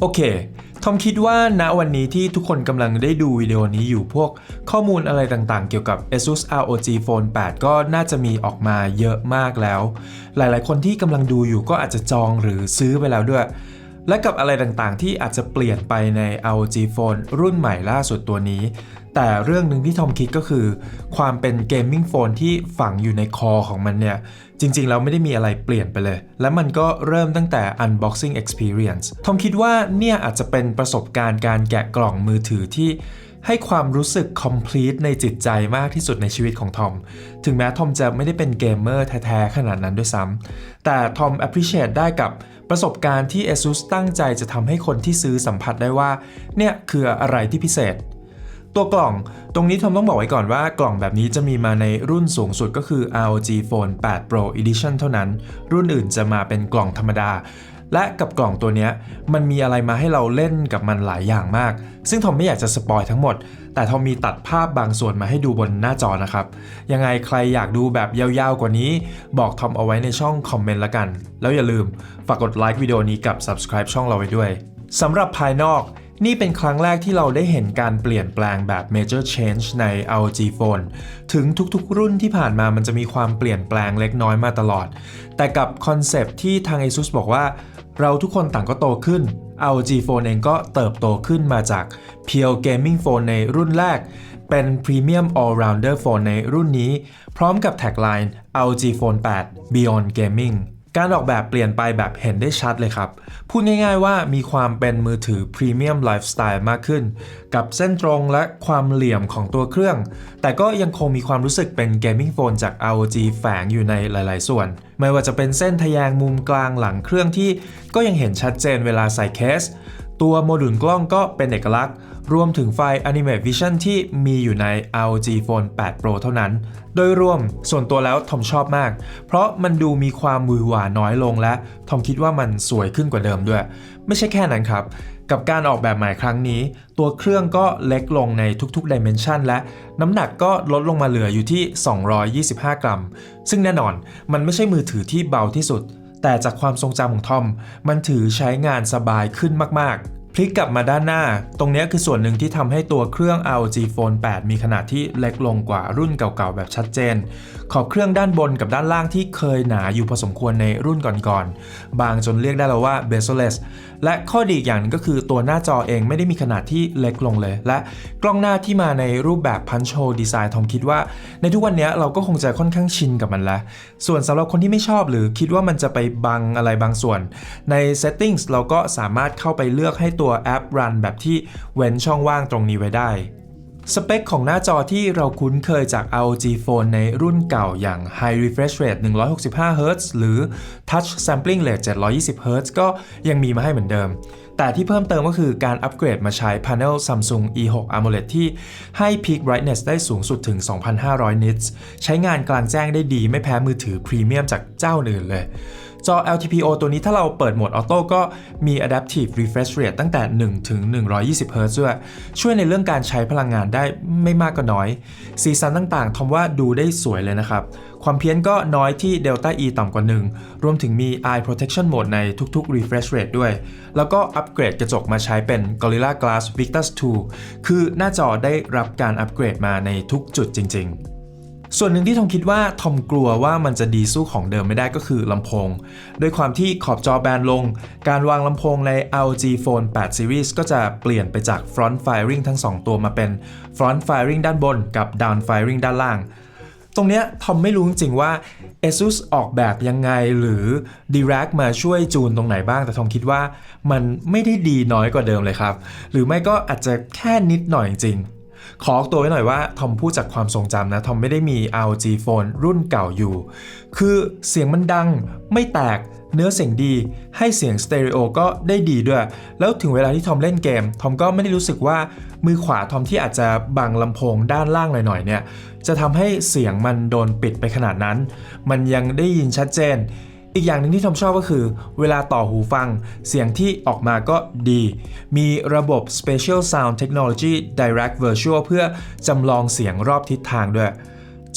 โอเค ทอมคิดว่าณวันนี้ที่ทุกคนกำลังได้ดูวิดีโอนี้อยู่พวกข้อมูลอะไรต่างๆ เกี่ยวกับ ASUS ROG Phone 8 ก็น่าจะมีออกมาเยอะมากแล้ว หลายๆ คนที่กำลังดูอยู่ก็อาจจะจองหรือซื้อไปแล้วด้วย และกับอะไรต่างๆ ที่อาจจะเปลี่ยนไปใน ROG Phone รุ่นใหม่ล่าสุดตัวนี้ แต่เรื่องหนึ่งที่ทอมคิดก็คือ ความเป็นเกมมิ่งโฟนที่ฝังอยู่ในคอของมันเนี่ย จริงๆ แล้วไม่ได้มีอะไรเปลี่ยนไปเลย และมันก็เริ่มตั้งแต่ unboxing experience ทอมคิดว่าเนี่ยอาจจะเป็นประสบการณ์การแกะกล่องมือถือที่ให้ความรู้สึก complete ในจิตใจมากที่สุดในชีวิตของทอม ถึงแม้ทอมจะไม่ได้เป็นเกมเมอร์แท้ ๆ ขนาดนั้นด้วยซ้ำ แต่ทอม appreciate ได้กับประสบการณ์ที่ ASUS ตั้งใจจะทำให้คนที่ซื้อสัมผัสได้ว่า เนี่ยคืออะไรที่พิเศษ ตัวกล่องตรงนี้ทอมต้องบอกไว้ก่อนว่ากล่องแบบนี้จะมีมาในรุ่นสูงสุดก็คือ ROG Phone 8 Pro Edition เท่านั้น รุ่นอื่นจะมาเป็นกล่องธรรมดา และกับกล่องตัวนี้มันมีอะไรมาให้เราเล่นกับมันหลายอย่างมาก ซึ่งทอมไม่อยากจะสปอยทั้งหมด แต่ทอมมีตัดภาพบางส่วนมาให้ดูบนหน้าจอนะครับ ยังไงใครอยากดูแบบยาวๆกว่านี้ บอกทอมเอาไว้ในช่องคอมเมนต์ละกัน แล้วอย่าลืมฝากกดไลค์วิดีโอนี้กับ subscribe ช่องเราไว้ด้วยสำหรับภายนอก นี่เป็นครั้งแรกที่เราได้เห็นการเปลี่ยนแปลงแบบ major change ใน ROG Phone ถึงทุกๆ รุ่นที่ผ่านมามันจะมีความเปลี่ยนแปลงเล็กน้อยมาตลอด แต่กับคอนเซปต์ที่ทาง ASUS บอกว่า เราทุกคนต่างก็โตขึ้น ROG Phone เองก็เติบโตขึ้นมาจาก Pure Gaming Phone ในรุ่นแรก เป็น Premium All-Rounder Phone ในรุ่นนี้ พร้อมกับแท็กไลน์ ROG Phone 8 Beyond Gaming การออกแบบเปลี่ยนไปแบบเห็นได้ชัดเลยครับ พูดง่ายๆว่ามีความเป็นมือถือพรีเมียมไลฟ์สไตล์มากขึ้น กับเส้นตรงและความเหลี่ยมของตัวเครื่อง แต่ก็ยังคงมีความรู้สึกเป็นเกมมิ่งโฟนจาก ROG แฝงอยู่ในหลายๆ ส่วน ไม่ว่าจะเป็นเส้นทะแยงมุมกลางหลังเครื่องที่ก็ยังเห็นชัดเจนเวลาใส่เคส ตัวโมดูลกล้องก็เป็นเอกลักษณ์ รวมถึงไฟ Animate Vision ที่มีอยู่ใน ROG Phone 8 Pro เท่านั้น โดยรวมส่วนตัวแล้วทอมชอบมาก เพราะมันดูมีความมือหวาน้อยลงและทอมคิดว่ามันสวยขึ้นกว่าเดิมด้วย ไม่ใช่แค่นั้นครับ กับการออกแบบใหม่ครั้งนี้ ตัวเครื่องก็เล็กลงในทุกๆ Dimension และน้ำหนักก็ลดลงมาเหลืออยู่ที่ 225 กรัม ซึ่งแน่นอนมันไม่ใช่มือถือที่เบาที่สุดแต่จากความทรงจำของทอม มันถือใช้งานสบายขึ้นมากๆ พลิกกลับมาด้านหน้า ตรงนี้คือส่วนหนึ่งที่ทำให้ตัวเครื่อง ROG Phone 8 มีขนาดที่เล็กลงกว่ารุ่นเก่าๆ แบบชัดเจน ขอบเครื่องด้านบนกับด้านล่างที่เคยหนาอยู่พอสมควรในรุ่นก่อนๆ บางจนเรียกได้แล้วว่า bezel-less และข้อดีอีกอย่างนึงก็คือตัวหน้าจอเองไม่ได้มีขนาดที่เล็กลงเลย และกล้องหน้าที่มาในรูปแบบ punch hole design ทอมคิดว่า ในทุกวันนี้เราก็คงจะค่อนข้างชินกับมันแล้ว ส่วนสำหรับคนที่ไม่ชอบหรือคิดว่ามันจะไปบังอะไรบางส่วน ใน settings เราก็สามารถเข้าไปเลือกให้ตัวแอป run แบบที่เว้นช่องว่างตรงนี้ไว้ได้ สเปคของหน้าจอที่เราคุ้นเคยจาก ROG Phone ในรุ่นเก่าอย่าง High Refresh Rate 165Hz หรือ Touch Sampling Rate 720Hz ก็ยังมีมาให้เหมือนเดิม แต่ที่เพิ่มเติมก็คือการอัปเกรดมาใช้ Panel Samsung E6 AMOLED ที่ให้ Peak Brightness ได้สูงสุดถึง 2,500 nits ใช้งานกลางแจ้งได้ดีไม่แพ้มือถือพรีเมียมจากเจ้าอื่นเลย จอ LTPO ตัวนี้ถ้าเราเปิดโหมดออโต้ก็มี Adaptive Refresh Rate ตั้งแต่ 1 ถึง 120 Hz ด้วย ช่วยในเรื่องการใช้พลังงานได้ไม่มากก็น้อย สีสันต่างๆทอมว่าดูได้สวยเลยนะครับ ความเพี้ยนก็น้อยที่ Delta E ต่ำกว่า 1 รวมถึงมี Eye Protection Mode ในทุกๆ Refresh Rate ด้วย แล้วก็อัปเกรดกระจกมาใช้เป็น Gorilla Glass Victus 2 คือหน้าจอได้รับการอัปเกรดมาในทุกจุดจริง ๆส่วนหนึ่งที่ทอมคิดว่าทอมกลัวว่ามันจะดีสู้ของเดิมไม่ได้ก็คือลำโพงโดยความที่ขอบจอแบนลง การวางลำโพงใน ROG Phone 8 Series ก็จะเปลี่ยนไปจาก Front Firing ทั้ง 2 ตัวมาเป็น Front Firing ด้านบนกับ Down Firing ด้านล่าง ตรงเนี้ยทอมไม่รู้จริงๆว่า ASUS ออกแบบยังไงหรือ Dirac มาช่วยจูนตรงไหนบ้าง แต่ทอมคิดว่ามันไม่ได้ดีน้อยกว่าเดิมเลยครับ หรือไม่ก็อาจจะแค่นิดหน่อยจริงๆขอออกตัวไว้หน่อยว่าทอมพูดจากความทรงจำนะ ทอมไม่ได้มี ROG Phone รุ่นเก่าอยู่ คือเสียงมันดังไม่แตก เนื้อเสียงดี ให้เสียงสเตอริโอก็ได้ดีด้วย แล้วถึงเวลาที่ทอมเล่นเกม ทอมก็ไม่ได้รู้สึกว่ามือขวาทอมที่อาจจะบังลำโพงด้านล่างหน่อยๆเนี่ย จะทำให้เสียงมันโดนปิดไปขนาดนั้น มันยังได้ยินชัดเจน อีกอย่างหนึ่งที่ทอมชอบก็คือ เวลาต่อหูฟัง เสียงที่ออกมาก็ดี มีระบบ Spatial Sound Technology Direct Virtual เพื่อจำลองเสียงรอบทิศทางด้วย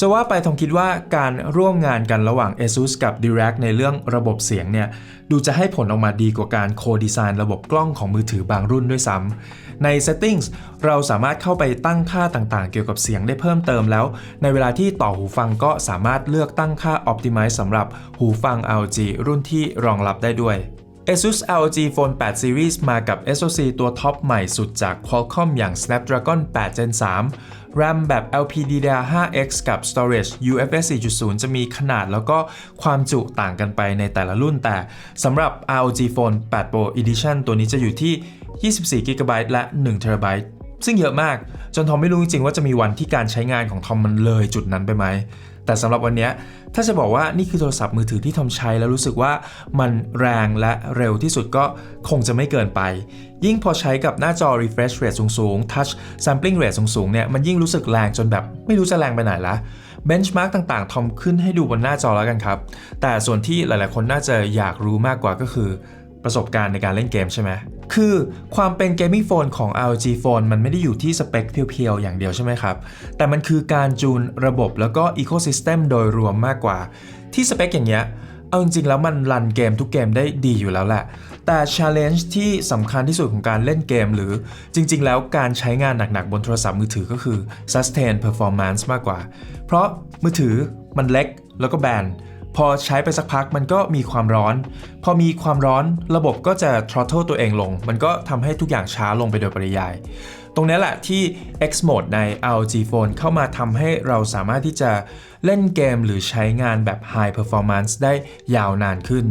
จะว่าไปทอมคิดว่าการร่วมงานกันระหว่าง ASUS กับ Dirac ในเรื่องระบบเสียงเนี่ยดูจะให้ผลออกมาดีกว่าการโคดีไซน์ระบบกล้องของมือถือบางรุ่นด้วยซ้ำใน Settings เราสามารถเข้าไปตั้งค่าต่างๆ เกี่ยวกับเสียงได้เพิ่มเติมแล้ว ในเวลาที่ต่อหูฟังก็สามารถเลือกตั้งค่า Optimize สำหรับหูฟัง ROG รุ่นที่รองรับได้ด้วย ASUS ROG Phone 8 Series มากับ SoC ตัวท็อปใหม่สุดจาก Qualcomm อย่าง Snapdragon 8 Gen 3 RAM แบบ LPDDR5X กับ Storage UFS 4.0 จะมีขนาดแล้วก็ความจุต่างกันไปในแต่ละรุ่น แต่สำหรับ ROG Phone 8 Pro Edition ตัวนี้จะอยู่ที่ 24 GB และ 1 TB ซึ่งเยอะมากจนทอมไม่รู้จริงๆว่าจะมีวันที่การใช้งานของทอมมันเลยจุดนั้นไปไหม แต่สำหรับวันนี้ถ้าจะบอกว่านี่คือโทรศัพท์มือถือที่ทอมใช้แล้วรู้สึกว่ามันแรงและเร็วที่สุดก็คงจะไม่เกินไป ยิ่งพอใช้กับหน้าจอ refresh rate สูงๆ touch sampling rate สูงๆเนี่ยมันยิ่งรู้สึกแรงจนแบบไม่รู้จะแรงไปไหนละ benchmark ต่างๆ ทอมขึ้นให้ดูบนหน้าจอแล้วกันครับ แต่ส่วนที่หลายๆ คนน่าจะอยากรู้มากกว่าก็คือประสบการณ์ในการเล่นเกมใช่ไหม คือความเป็นเกมมิ่งโฟนของ ROG Phone มันไม่ได้อยู่ที่สเปคเพียวๆ อย่างเดียวใช่ไหมครับ แต่มันคือการจูนระบบแล้วก็อีโค y ิสเต็มโดยรวมมากกว่า ที่สเปคอย่างเงี้ย เอาจริงๆ แล้วมันรันเกมทุกเกมได้ดีอยู่แล้วแหละ แต่ challenge ที่สำคัญที่สุดของการเล่นเกม หรือจริงๆ แล้วการใช้งานหนักๆ บนโทรศัพท์มือถือก็คือ sustain performance มากกว่า เพราะมือถือมันเล็กแล้วก็แบน พอใช้ไปสักพักมันก็มีความร้อน พอมีความร้อนระบบก็จะ throttle ตัวเองลง มันก็ทำให้ทุกอย่างช้าลงไปโดยปริยาย ตรงนี้แหละที่ X Mode ใน ROG Phone เข้ามาทำให้เราสามารถที่จะ เล่นเกมหรือใช้งานแบบ High Performance ได้ยาวนานขึ้น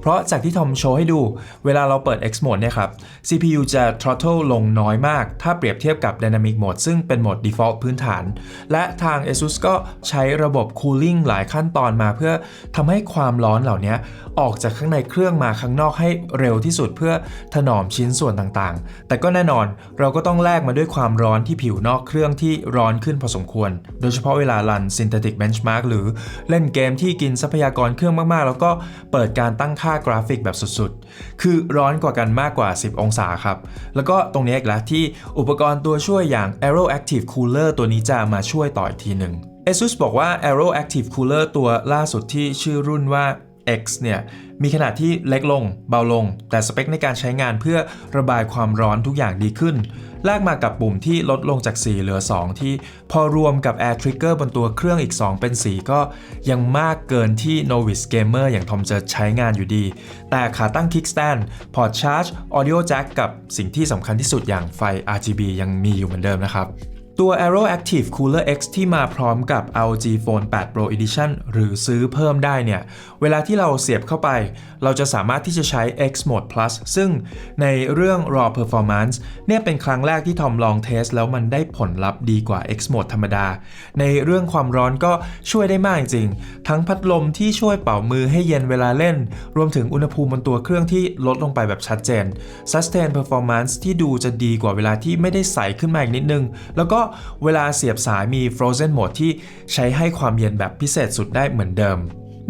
เพราะจากที่ทอมโชว์ให้ดู เวลาเราเปิด X Mode เนี่ยครับ CPU จะ throttle ลงน้อยมาก ถ้าเปรียบเทียบกับ Dynamic Mode ซึ่งเป็นโหมด default พื้นฐาน และทาง ASUS ก็ใช้ระบบ cooling หลายขั้นตอนมาเพื่อทำให้ความร้อนเหล่านี้ออกจากข้างในเครื่องมาข้างนอกให้เร็วที่สุดเพื่อถนอมชิ้นส่วนต่างๆ แต่ก็แน่นอนเราก็ต้องแลกมาด้วยความร้อนที่ผิวนอกเครื่องที่ร้อนขึ้นพอสมควร โดยเฉพาะเวลารัน synthetic benchmark หรือเล่นเกมที่กินทรัพยากรเครื่องมากๆ แล้วก็เปิดการตั้งค่ากราฟิกแบบสุดๆ คือร้อนกว่ากันมากกว่า 10 องศาครับ แล้วก็ตรงนี้อีกแล้วที่อุปกรณ์ตัวช่วยอย่าง Aero Active Cooler ตัวนี้จะมาช่วยต่ออีกทีหนึ่ง ASUS บอกว่า Aero Active Cooler ตัวล่าสุดที่ชื่อรุ่นว่า X เนี่ย มีขนาดที่เล็กลง เบาลง แต่สเปคในการใช้งานเพื่อระบายความร้อนทุกอย่างดีขึ้นแลกมากับปุ่มที่ลดลงจาก 4 เหลือ 2 ที่พอรวมกับ Air Trigger บนตัวเครื่องอีก 2 เป็น 4 ก็ยังมากเกินที่ Novice Gamer อย่างทอมจะใช้งานอยู่ดี แต่ขาตั้ง Kickstand พอร์ตชาร์จ Audio Jack กับสิ่งที่สำคัญที่สุดอย่างไฟ RGB ยังมีอยู่เหมือนเดิมนะครับ ตัว Aero Active Cooler X ที่มาพร้อมกับ ROG Phone 8 Pro Edition หรือซื้อเพิ่มได้เนี่ย เวลาที่เราเสียบเข้าไป เราจะสามารถที่จะใช้ X Mode Plus ซึ่งในเรื่อง Raw Performance เนี่ยเป็นครั้งแรกที่ทอมลองเทส แล้วมันได้ผลลัพธ์ดีกว่า X Mode ธรรมดา ในเรื่องความร้อนก็ช่วยได้มากจริง ทั้งพัดลมที่ช่วยเป่ามือให้เย็นเวลาเล่น รวมถึงอุณหภูมิบนตัวเครื่องที่ลดลงไปแบบชัดเจน Sustain Performance ที่ดูจะดีกว่าเวลาที่ไม่ได้ใส่ขึ้นมาอีกนิดนึง แล้วก็เวลาเสียบสายมี Frozen Mode ที่ใช้ให้ความเย็นแบบพิเศษสุดได้เหมือนเดิม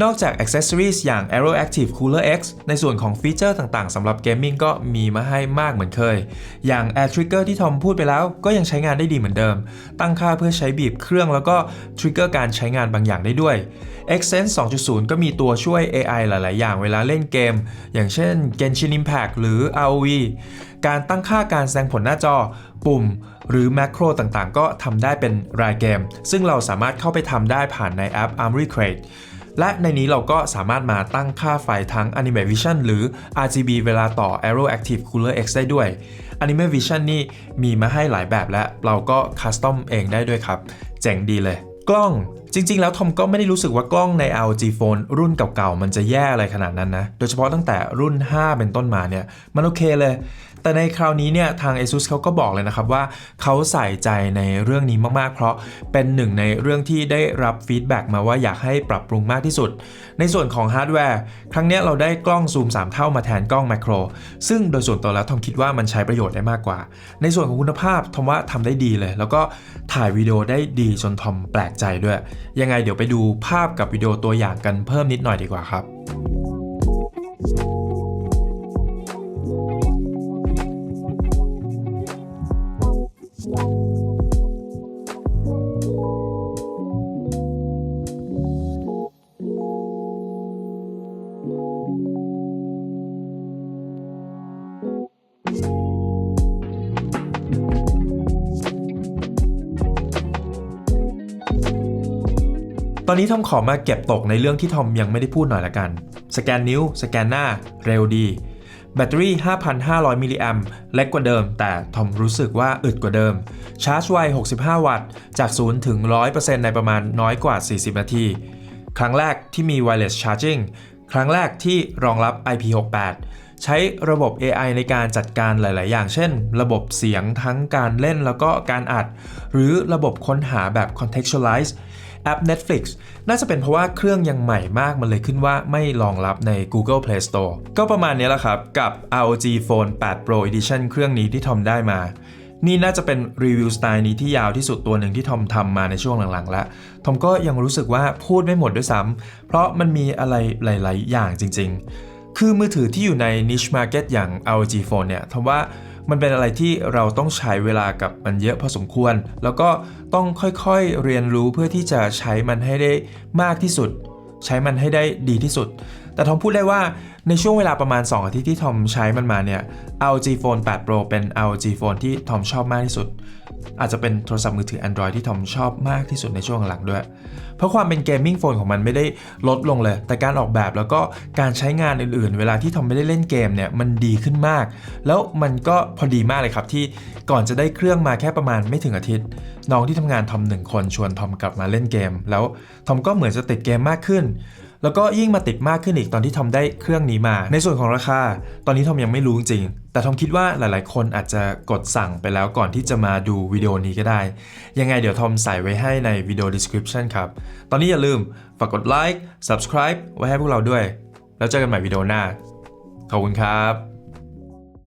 นอกจาก Accessories อย่าง Aero Active Cooler X ในส่วนของฟีเจอร์ต่างๆสำหรับเกมมิ่งก็มีมาให้มากเหมือนเคย อย่าง Air Trigger ที่ทอมพูดไปแล้วก็ยังใช้งานได้ดีเหมือนเดิม ตั้งค่าเพื่อใช้บีบเครื่องแล้วก็ทริกเกอร์การใช้งานบางอย่างได้ด้วย Xsense 2.0 ก็มีตัวช่วย AI หลาย ๆ อย่างเวลาเล่นเกม อย่างเช่น Genshin Impact หรือ ROV การตั้งค่าการแสดงผลหน้าจอ ปุ่ม หรือแมคโครต่างๆ ก็ทำได้เป็นรายเกม ซึ่งเราสามารถเข้าไปทำได้ผ่านในแอป Armory Crate และในนี้เราก็สามารถมาตั้งค่าไฟทั้ง Anime Vision หรือ RGB เวลาต่อ Aero Active Cooler X ได้ด้วย Anime Vision นี่มีมาให้หลายแบบและเราก็คัสตอมเองได้ด้วยครับ เจ๋งดีเลย กล้องจริง ๆ แล้วทอมก็ไม่ได้รู้สึกว่ากล้องใน ROG Phone รุ่นเก่าๆ มันจะแย่อะไรขนาดนั้นนะ โดยเฉพาะตั้งแต่รุ่น 5 เป็นต้นมาเนี่ย มันโอเคเลย แต่ในคราวนี้เนี่ยทาง ASUS เขาก็บอกเลยนะครับว่าเขาใส่ใจในเรื่องนี้มากๆ เพราะเป็นหนึ่งในเรื่องที่ได้รับฟีดแบ็กมาว่าอยากให้ปรับปรุงมากที่สุด ในส่วนของฮาร์ดแวร์ครั้งนี้เราได้กล้องซูม 3 เท่ามาแทนกล้องแมคโคร ซึ่งโดยส่วนตัวแล้วทอมคิดว่ามันใช้ประโยชน์ได้มากกว่า ในส่วนของคุณภาพทอมว่าทำได้ดีเลย แล้วก็ถ่ายวิดีโอได้ดีจนทอมแปลกใจด้วย ยังไงเดี๋ยวไปดูภาพกับวิดีโอตัวอย่างกันเพิ่มนิดหน่อยดีกว่าครับเตอนนี้ทอมขอมาเก็บตกในเรื่องที่ทอมยังไม่ได้พูดหน่อยละกัน สแกนนิ้ว สแกนหน้า เร็วดี แบตเตอรี่ 5,500 มิลลิแอมเล็กกว่าเดิม แต่ทอมรู้สึกว่าอึดกว่าเดิม ชาร์จไว 65 วัตต์ จาก 0 ถึง 100%ในประมาณน้อยกว่า 40 นาที ครั้งแรกที่มี wireless charging ครั้งแรกที่รองรับ IP68 ใช้ระบบ AI ในการจัดการหลาย ๆ อย่าง เช่น ระบบเสียงทั้งการเล่นแล้วก็การอัด หรือระบบค้นหาแบบ contextualize แอป Netflix น่าจะเป็นเพราะว่าเครื่องยังใหม่มากมันเลยขึ้นว่าไม่รองรับใน Google Play Store ก็ประมาณนี้แหละครับ กับ ROG Phone 8 Pro Edition เครื่องนี้ที่ทอมได้มา นี่น่าจะเป็นรีวิวสไตล์นี้ที่ยาวที่สุดตัวหนึ่งที่ทอมทำมาในช่วงหลังๆแล้วทอมก็ยังรู้สึกว่าพูดไม่หมดด้วยซ้ำเพราะมันมีอะไรหลาย ๆ อย่างจริง ๆ คือมือถือที่อยู่ใน niche market อย่าง ROG Phone เนี่ยทอมว่า มันเป็นอะไรที่เราต้องใช้เวลากับมันเยอะพอสมควร แล้วก็ต้องค่อยๆเรียนรู้เพื่อที่จะใช้มันให้ได้มากที่สุด ใช้มันให้ได้ดีที่สุด แต่ทอมพูดได้ว่าในช่วงเวลาประมาณ 2 อาทิตย์ที่ทอมใช้มันมาเนี่ย LG Phone 8 Pro เป็น LG Phone ที่ทอมชอบมากที่สุด อาจจะเป็นโทรศัพท์มือถือ Android ที่ทอมชอบมากที่สุดในช่วงหลังด้วย เพราะความเป็นเกมมิ่งโฟนของมันไม่ได้ลดลงเลย แต่การออกแบบแล้วก็การใช้งานอื่นๆ เวลาที่ทอมไม่ได้เล่นเกมเนี่ยมันดีขึ้นมาก แล้วมันก็พอดีมากเลยครับที่ก่อนจะได้เครื่องมาแค่ประมาณไม่ถึงอาทิตย์ น้องที่ทำงานทอมหนึ่งคนชวนทอมกลับมาเล่นเกม แล้วทอมก็เหมือนจะติดเกมมากขึ้นแล้วก็ยิ่งมาติดมากขึ้นอีกตอนที่ทอมได้เครื่องนี้มา ในส่วนของราคา ตอนนี้ทอมยังไม่รู้จริง แต่ทอมคิดว่าหลายๆ คนอาจจะกดสั่งไปแล้วก่อนที่จะมาดูวิดีโอนี้ก็ได้ ยังไงเดี๋ยวทอมใส่ไว้ให้ในวิดีโอ description ครับ ตอนนี้อย่าลืมฝากกดไลค์ subscribe ไว้ให้พวกเราด้วย แล้วเจอกันใหม่วิดีโอหน้า ขอบคุณครับ